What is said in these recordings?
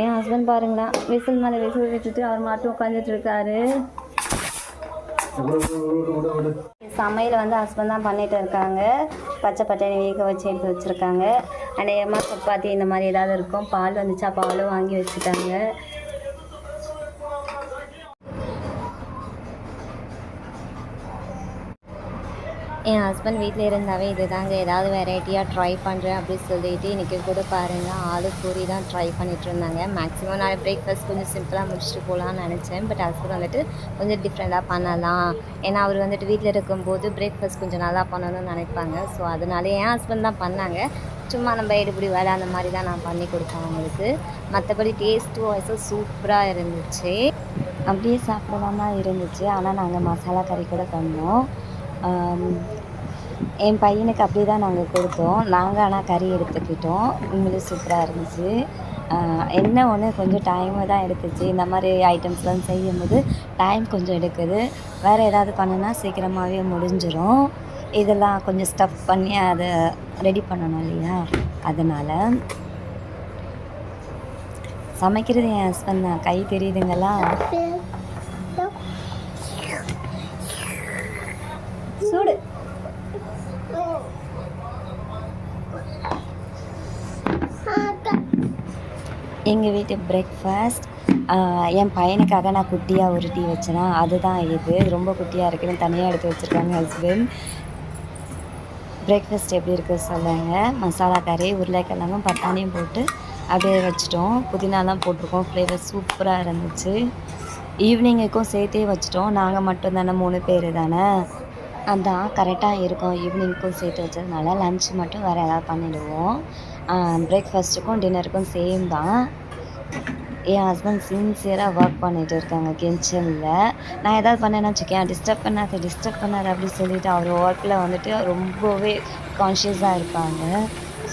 என் husband பாருங்களா whistle மேலே whistle வச்சுட்டு அவர் மட்டும் உட்காந்துட்டு இருக்காரு சமையல் வந்து ஹஸ்பண்ட் தான் பண்ணிட்டு இருக்காங்க. பச்சை பட்டாணி வேக வச்சு எடுத்து வச்சுருக்காங்க. அநேகமாக சப்பாத்தி இந்த மாதிரி ஏதாவது இருக்கும். பால் வந்துச்சா? பாலும் வாங்கி வச்சுட்டாங்க. என் ஹஸ்பண்ட் வீட்டில் இருந்தாவே இது தாங்க ஏதாவது வெரைட்டியாக ட்ரை பண்ணுறேன் அப்படின்னு சொல்லிட்டு இன்றைக்கி கூட பாருங்கள் ஆலு பூரி தான் ட்ரை பண்ணிகிட்டு இருந்தாங்க. மேக்ஸிமம் நான் பிரேக்ஃபாஸ்ட் கொஞ்சம் சிம்பிளாக முடிச்சுட்டு போகலான்னு நினச்சேன் பட் ஹஸ்பண்ட் வந்துட்டு கொஞ்சம் டிஃப்ரெண்ட்டாக பண்ணலாம். ஏன்னா அவர் வந்துட்டு வீட்டில் இருக்கும்போது பிரேக்ஃபாஸ்ட் கொஞ்சம் நல்லா பண்ணணும்னு நினைப்பாங்க. ஸோ அதனால என் ஹஸ்பண்ட் தான் பண்ணாங்க. சும்மா நம்ம எடுபடி வேலை அந்த மாதிரி தான் நான் பண்ணி கொடுப்பேன் அவங்களுக்கு. மற்றபடி டேஸ்ட்டு வாய்ஸும் சூப்பராக இருந்துச்சு. அப்படியே சாப்பிடலாம் இருந்துச்சு. ஆனால் நாங்கள் மசாலா கறி கூட பண்ணோம். என் பையனுக்கு அப்படி தான் நாங்கள் கொடுத்தோம். நாங்கள் ஆனால் கறி எடுத்துக்கிட்டோம். உண்மையிலே சூப்பராக இருந்துச்சு. என்ன ஒன்று கொஞ்சம் டைமு தான் எடுத்துச்சு. இந்த மாதிரி ஐட்டம்ஸ்லாம் செய்யும் போது டைம் கொஞ்சம் எடுக்குது. வேறு ஏதாவது பண்ணுனா சீக்கிரமாகவே முடிஞ்சிடும் இதெல்லாம் கொஞ்சம் ஸ்டஃப் பண்ணி அதை ரெடி பண்ணணும் இல்லையா? அதனால் சமைக்கிறது என் ஹஸ்பண்ட் தான். கை தெரியுதுங்களா? சூடு. எங்கள் வீட்டு பிரேக்ஃபாஸ்ட் என் பையனுக்காக நான் குட்டியாக ஒரு டீ வச்சேனா அதுதான் இது. ரொம்ப குட்டியாக இருக்குன்னு தனியாக எடுத்து வச்சுருக்காங்க ஹஸ்பண்ட் பிரேக்ஃபாஸ்ட் எப்படி இருக்கு சொல்லுங்கள் மசாலா கறி உருளைக்கிழங்கும் பட்டாணியும் போட்டு அப்படியே வச்சிட்டோம். புதினாலாம் போட்டிருக்கோம். ஃப்ளேவர் சூப்பராக இருந்துச்சு. ஈவினிங்குக்கும் சேர்த்தே வச்சிட்டோம். நாங்கள் மட்டும் தானே மூணு பேர் தானே. அதான் கரெக்டாக இருக்கும். ஈவினிங்க்கும் சேர்த்து வச்சதுனால லன்ச் மட்டும் வேறு ஏதாவது பண்ணிவிடுவோம் பிரேக்ஃபாஸ்ட்டுக்கும் டின்னருக்கும் சேம் தான். என் ஹஸ்பண்ட் சின்சியராக ஒர்க் பண்ணிட்டு இருக்காங்க கிச்சனில் நான் ஏதாவது பண்ணேன்னு வச்சுக்கேன் டிஸ்டர்ப் பண்ணாத டிஸ்டர்ப் பண்ணாத அப்படின்னு சொல்லிட்டு அவர் ஒர்க்கில் வந்துட்டு ரொம்பவே கான்ஷியஸாக இருப்பாங்க.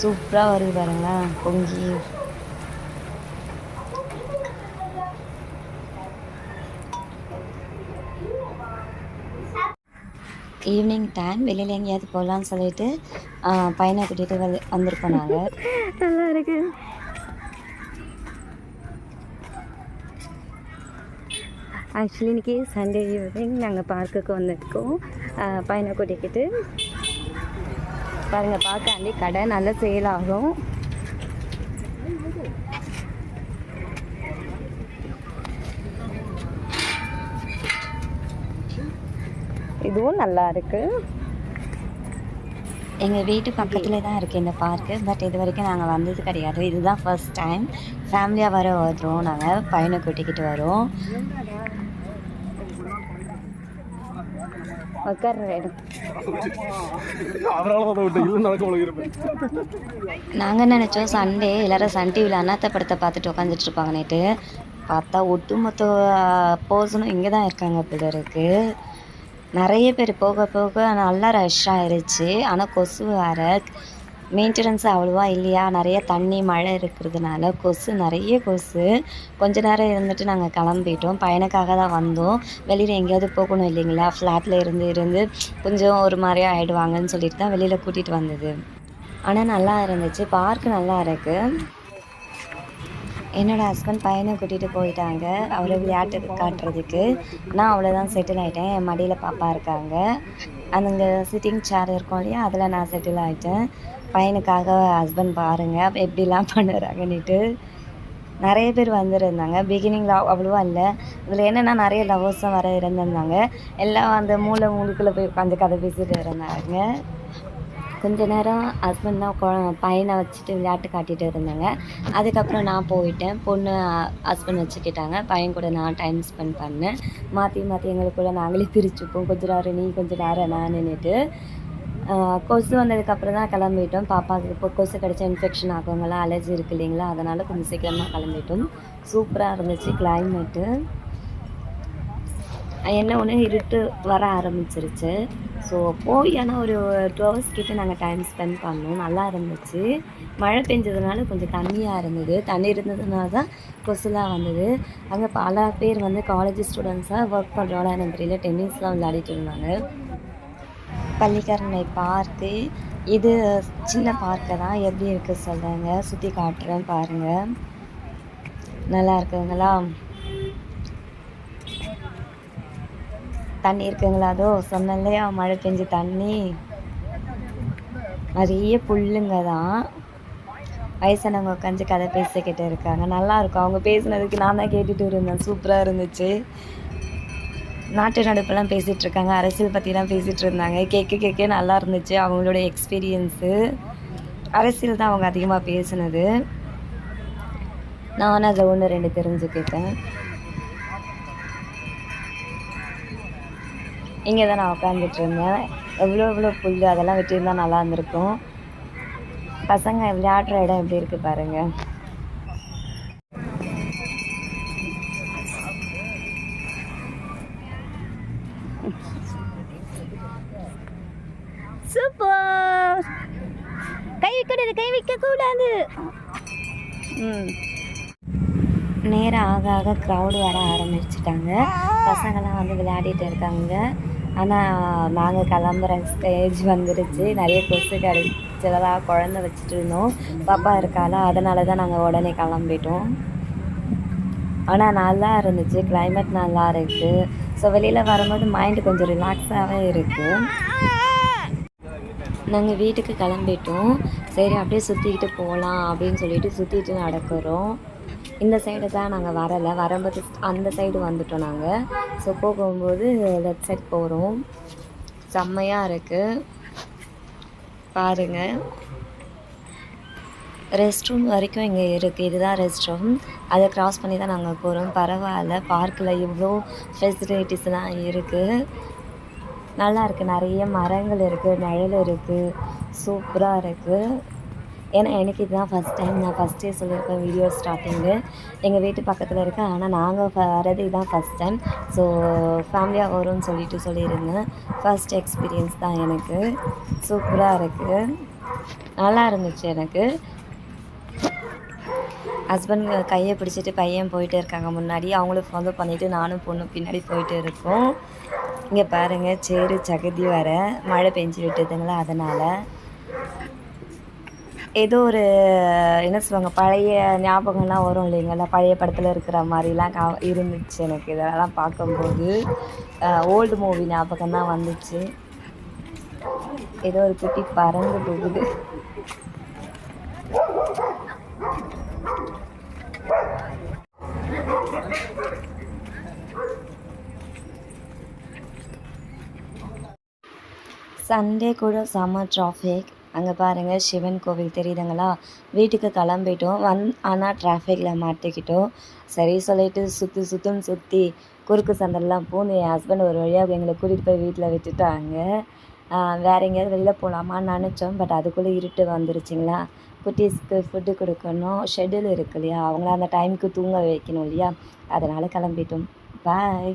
சூப்பராக வருது பாருங்களேன் பொங்கி. ஈவினிங் டைம் வெளியில் எங்கேயாவது போகலான்னு சொல்லிட்டு பையனை கூட்டிகிட்டு வந்து வந்திருக்கோம் நாங்கள் நல்லா இருக்கு. ஆக்சுவலி இன்றைக்கி சண்டே ஈவினிங் நாங்கள் பார்க்குக்கு வந்திருக்கோம். பையனை கூட்டிக்கிட்டு. பாருங்கள் பார்க்காண்டி கடை நல்ல சேல் ஆகும். இதுவும் நல்லா இருக்கு. எங்கள் வீட்டு பக்கத்தில் தான் இருக்குது இந்த பார்க்கு. பட் இது வரைக்கும் நாங்கள் வந்தது கிடையாது. இதுதான் ஃபர்ஸ்ட் டைம் ஃபேமிலியாக வர வரோம் நாங்கள் பையனை கூட்டிக்கிட்டு வரோம். நாங்கள் நினச்சோம்? சண்டே எல்லாரும் சன் டிவியில் அண்ணாத்த படத்தை பார்த்துட்டு உட்காந்துட்டு இருப்பாங்கன்னுட்டு பார்த்தா ஒட்டுமொத்த போர்ஸனும் இங்கே தான் இருக்காங்க போல இருக்கு. நிறைய பேர் போக போக நல்லா ரஷ் ஆயிடுச்சு ஆனால் கொசு வேறு. மெயின்டெனன்ஸ் அவ்வளோவா இல்லையா? நிறைய தண்ணி மழை இருக்கிறதுனால கொசு நிறைய கொசு. கொஞ்ச நேரம் இருந்துட்டு நாங்கள் கிளம்பிட்டோம். பையனுக்காக தான் வந்தோம். வெளியில் எங்கேயாவது போகணும் இல்லைங்களா? ஃப்ளாட்டில் இருந்து இருந்து கொஞ்சம் ஒரு மாதிரியா ஆகிடுவாங்கன்னு சொல்லிட்டு தான் வெளியில் கூட்டிகிட்டு வந்தது. ஆனால் நல்லா இருந்துச்சு. பார்க் நல்லா இருக்குது என்னோட ஹஸ்பண்ட் பையனை கூட்டிகிட்டு போயிட்டாங்க. அவரை விளையாட்டு காட்டுறதுக்கு. நான் அவ்வளோதான் செட்டில் ஆகிட்டேன் என் மடியில் பாப்பா இருக்காங்க. அந்த சிட்டிங் சேர் இருக்கும் இல்லையா? அதில் நான் செட்டில் ஆகிட்டேன் பையனுக்காக ஹஸ்பண்ட் பாருங்கள் எப்படிலாம் பண்ணுறாங்கன்னுட்டு. நிறைய பேர் வந்திருந்தாங்க. பிகினிங்கில் அவ்வளோவா இல்லை. இதில் என்னென்னா நிறைய லவர்ஸும் வர இருந்திருந்தாங்க. எல்லாம் அந்த மூளை மூலுக்குள்ளே போய் உட்காந்து கதை பேசிட்டு இருந்தாங்க. கொஞ்ச நேரம் ஹஸ்பண்ட் தான் பையனை வச்சுட்டு விளையாட்டு காட்டிட்டு இருந்தாங்க. அதுக்கப்புறம் நான் போயிட்டேன். பொண்ணு ஹஸ்பண்ட் வச்சுக்கிட்டாங்க. பையன் கூட நான் டைம் ஸ்பெண்ட் பண்ணேன். மாற்றி மாற்றி எங்களுக்குள்ள நாங்களே பிரிச்சுப்போம். கொஞ்ச நேரம் நீ கொஞ்ச நேரம் நான் நின்றுட்டு கொசு வந்ததுக்கப்புறம் தான் கிளம்பிட்டோம். பாப்பாவுக்கு இப்போ கொசு கிடச்சா இன்ஃபெக்ஷன் ஆகுங்களா அலர்ஜி இருக்கு இல்லைங்களா? அதனால் கொஞ்சம் சீக்கிரமாக கிளம்பிட்டோம். சூப்பராக இருந்துச்சு கிளைமேட்டு என்ன ஒன்று இருட்டு வர ஆரம்பிச்சிருச்சு. ஸோ போய் ஆனால் ஒரு டூ ஹவர்ஸ் கிட்டே நாங்கள் டைம் ஸ்பெண்ட் பண்ணோம். நல்லா இருந்துச்சு. மழை பெஞ்சதுனால கொஞ்சம் தண்ணியாக இருந்தது. தண்ணி இருந்ததுனால தான் கொசுலாம் வந்தது. அங்கே பல பேர் வந்து காலேஜ் ஸ்டூடெண்ட்ஸாக ஒர்க் பண்ணுறோம் எனக்கு தெரியல டென்னிஸ்லாம் விளையாடிட்டு இருந்தாங்க. பள்ளிக்கரணை பார்க்கு இது சின்ன பார்க்கு தான் எப்படி இருக்குது சொல்கிறாங்க சுற்றி காட்டுறேன் பாருங்கள் நல்லா இருக்குங்களா தண்ணி இருக்குங்களா அதோ சொன்னேன் இல்லையா மழை பெஞ்சு தண்ணி. நிறைய புல்லுங்க தான். வயசானவங்க உட்காந்து கதை பேசிக்கிட்டு இருக்காங்க. நல்லா இருக்கும் அவங்க பேசுனதுக்கு நான் தான் கேட்டுட்டு இருந்தேன். சூப்பராக இருந்துச்சு. நாட்டு நடப்பெல்லாம் பேசிகிட்டு இருக்காங்க. அரசியல் பற்றிலாம் பேசிகிட்டு இருந்தாங்க. கேட்க கேட்க நல்லா இருந்துச்சு. அவங்களோட எக்ஸ்பீரியன்ஸு அரசியல் தான் அவங்க அதிகமாக பேசுனது. நானும் அதில் ஒன்று ரெண்டு தெரிஞ்சுக்கிட்டேன். இங்கே தான் நான் உட்காந்துட்டு இருந்தேன். எவ்வளோ எவ்வளோ புல் அதெல்லாம் விட்டுருந்தா நல்லா இருந்திருக்கும். பசங்க விளையாடுற இடம் எப்படி இருக்குது பாருங்கள் சூப்பர். கை வைக்கூடாது கை வைக்க கூடாது ம். நேரம் ஆக ஆக க்ரௌடு வர ஆரம்பிச்சிட்டாங்க. பசங்கள்லாம் வந்து விளையாடிட்டு இருக்காங்க. ஆனால் நாங்கள் கிளம்புற ஸ்டேஜ் வந்துடுச்சு நிறைய கொசு கடிச்சதா குழந்த வச்சுட்டு இருந்தோம். பாப்பா இருக்காளா? அதனால தான் நாங்கள் உடனே கிளம்பிட்டோம். ஆனால் நல்லா இருந்துச்சு. கிளைமேட் நல்லா இருக்குது ஸோ வெளியில் வரும்போது மைண்டு கொஞ்சம் ரிலாக்ஸாகவே இருக்குது நாங்கள் வீட்டுக்கு கிளம்பிட்டோம். சரி அப்படியே சுற்றிக்கிட்டு போகலாம் அப்படின்னு சொல்லிட்டு சுற்றிட்டு நடக்கிறோம். இந்த சைடு தான் நாங்கள் வரலை. வரும்போது அந்த சைடு வந்துட்டோம் நாங்கள் ஸோ போகும்போது லெஃப்ட் சைட் போகிறோம் செம்மையாக இருக்குது பாருங்கள் ரெஸ்ட் ரூம் வரைக்கும் இங்கே இருக்குது இதுதான் ரெஸ்ட் ரூம் அதை க்ராஸ் பண்ணி தான் நாங்கள் போகிறோம் பரவாயில்ல. பார்க்கில் இவ்வளோ ஃபெசிலிட்டிஸ்லாம் இருக்குது நல்லா இருக்குது நிறைய மரங்கள் இருக்குது நிழல் இருக்குது சூப்பராக இருக்குது ஏன்னா எனக்கு இதுதான் ஃபஸ்ட் டைம் நான் ஃபஸ்ட்டே சொல்லியிருப்பேன் வீடியோ ஸ்டார்டிங்கு எங்கள் வீட்டு பக்கத்தில் இருக்கேன் ஆனால் நாங்கள் வரது இதுதான் ஃபஸ்ட் டைம் ஸோ ஃபேமிலியாக வரும்னு சொல்லிட்டு சொல்லியிருந்தேன். ஃபஸ்ட் எக்ஸ்பீரியன்ஸ் தான் எனக்கு. சூப்பராக இருக்குது நல்லா இருந்துச்சு எனக்கு. ஹஸ்பண்ட் கையை பிடிச்சிட்டு பையன் போயிட்டு இருக்காங்க முன்னாடி. அவங்களும் ஃபாலோ பண்ணிவிட்டு நானும் பொண்ணு பின்னாடி போயிட்டு இருக்கோம். இங்கே பாருங்கள் சேரு சகதி வர மழை பெஞ்சு விட்டதுங்களா அதனால். ஏதோ ஒரு என்ன சொல்லுவாங்க பழைய ஞாபகம்லாம் வரும் இல்லைங்களா? பழைய படத்தில் இருக்கிற மாதிரிலாம் கா இருந்துச்சு எனக்கு இதெல்லாம் பார்க்கும்போது. ஓல்டு மூவி ஞாபகம் தான் வந்துச்சு. ஏதோ ஒரு குட்டி பறந்து போகுது. சண்டே கூட செம்ம ட்ராஃபிக் அங்கே பாருங்கள் சிவன் கோவில் தெரியுதுங்களா? வீட்டுக்கு கிளம்பிட்டோம். வந் ஆனால் டிராஃபிக்கில் மாட்டிக்கிட்டோம். சரி சொல்லிட்டு சுற்றி சுற்றும் சுற்றி குறுக்கு சந்தெல்லாம் பூந்து என் ஹஸ்பண்ட் ஒரு வழியாக எங்களை கூட்டிகிட்டு போய் வீட்டில் விட்டுட்டாங்க. வேறு எங்கேயாவது வெளியில் போகலாமான்னு நினச்சோம். பட் அதுக்குள்ளே இருட்டு வந்துருச்சுங்களா? குட்டீஸ்க்கு ஃபுட்டு கொடுக்கணும். ஷெட்யூல் இருக்கு இல்லையா? அவங்கள அந்த டைமுக்கு தூங்க வைக்கணும் இல்லையா? அதனால் கிளம்பிட்டோம். பாய்